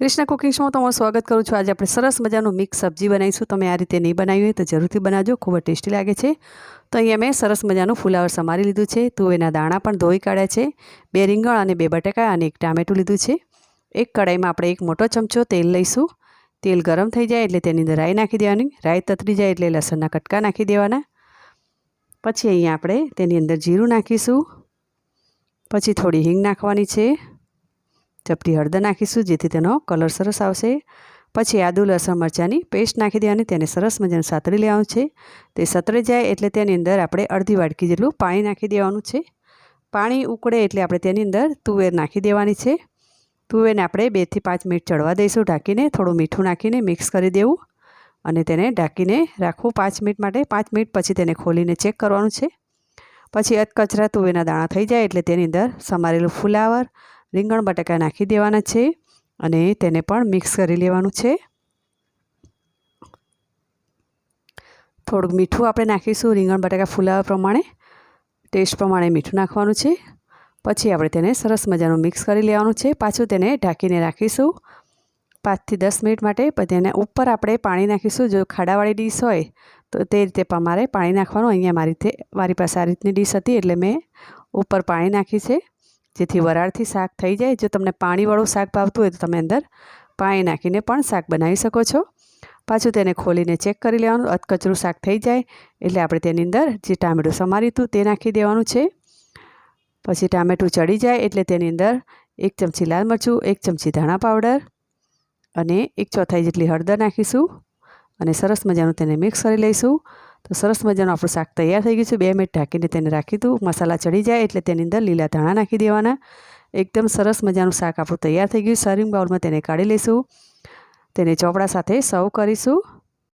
કૃષ્ણ કુકિંગ્સમાં તમારું સ્વાગત કરું છું. આજે આપણે સરસ મજાનું મિક્સ સબ્જી બનાવીશું. તમે આ રીતે નહીં બનાવી હોય તો જરૂરથી બનાવજો. ખૂબ ટેસ્ટી લાગે છે. તો અહીંયા મેં સરસ મજાનું ફુલાવર સમારી લીધું છે. તુવેરના દાણા પણ ધોઈ કાઢ્યા છે. બે રીંગણ અને બે બટાકા અને એક ટામેટું લીધું છે. એક કડાઈમાં આપણે એક મોટો ચમચો તેલ લઈશું. તેલ ગરમ થઈ જાય એટલે તેની અંદર રાઈ નાખી દેવાની. રાઈ તતરી જાય એટલે લસણના કટકા નાખી દેવાના. પછી અહીંયા આપણે તેની અંદર જીરું નાખીશું. પછી થોડી હિંગ નાખવાની છે. ચપટી હળદર નાખીશું, જેથી તેનો કલર સરસ આવશે. પછી આદુ, લસણ, મરચાંની પેસ્ટ નાખી દેવાની, તેને સરસ મજાનું સાતરી લેવાનું છે. તે સતરી જાય એટલે તેની અંદર આપણે અડધી વાટકી જેટલું પાણી નાખી દેવાનું છે. પાણી ઉકળે એટલે આપણે તેની અંદર તુવેર નાખી દેવાની છે. તુવેરને આપણે બેથી પાંચ મિનિટ ચડવા દઈશું, ઢાંકીને થોડું મીઠું નાખીને મિક્સ કરી દેવું. અને તેને ઢાંકીને રાખવું પાંચ મિનિટ માટે. પાંચ મિનિટ પછી તેને ખોલીને ચેક કરવાનું છે. પછી અધકચરા તુવેરના દાણા થઈ જાય એટલે તેની અંદર સમારેલું ફુલાવર રીંગણ બટાકા નાખી દેવાના છે અને તેને પણ મિક્સ કરી લેવાનું છે. થોડુંક મીઠું આપણે નાખીશું, રીંગણ બટાકા ફૂલાવા પ્રમાણે. ટેસ્ટ પ્રમાણે મીઠું નાખવાનું છે. પછી આપણે તેને સરસ મજાનું મિક્સ કરી લેવાનું છે. પાછું તેને ઢાંકીને રાખીશું. પાંચથી દસ મિનિટ માટે પછી તેને ઉપર આપણે પાણી નાખીશું. જો ખાડાવાળી ડીશ હોય, તો તે રીતે મારે પાણી નાખવાનું. અહીંયા મારી મારી પાસે આ રીતની ડીશ હતી, એટલે મેં ઉપર પાણી નાખી છે. જેથી વરાળથી શાક થઈ જાય. જો તમને પાણીવાળું શાક ભાવતું હોય તો તમે અંદર પાણી નાખીને પણ શાક બનાવી શકો છો. પાછું તેને ખોલીને ચેક કરી લેવાનું. અધકચરું શાક થઈ જાય એટલે આપણે તેની અંદર જે ટામેટું સમારી હતું તે નાખી દેવાનું છે. પછી ટામેટું ચડી જાય એટલે તેની અંદર એક ચમચી લાલ મરચું એક ચમચી ધાણા પાવડર અને એક ચોથાઈ જેટલી હળદર નાખીશું અને સરસ મજાનું તેને મિક્સ કરી લઈશું. તો સરસ મજાનું આપણું શાક તૈયાર થઈ ગયું છે. બે મિનિટ ઢાંકીને તેને રાખી દઉં. મસાલા ચડી જાય એટલે તેની અંદર લીલા ધાણા નાખી દેવાના. એકદમ સરસ મજાનું શાક આપણું તૈયાર થઈ ગયું. સર્વિંગ બાઉલમાં તેને કાઢી લઈશું. તેને ચોપડા સાથે સર્વ કરીશું.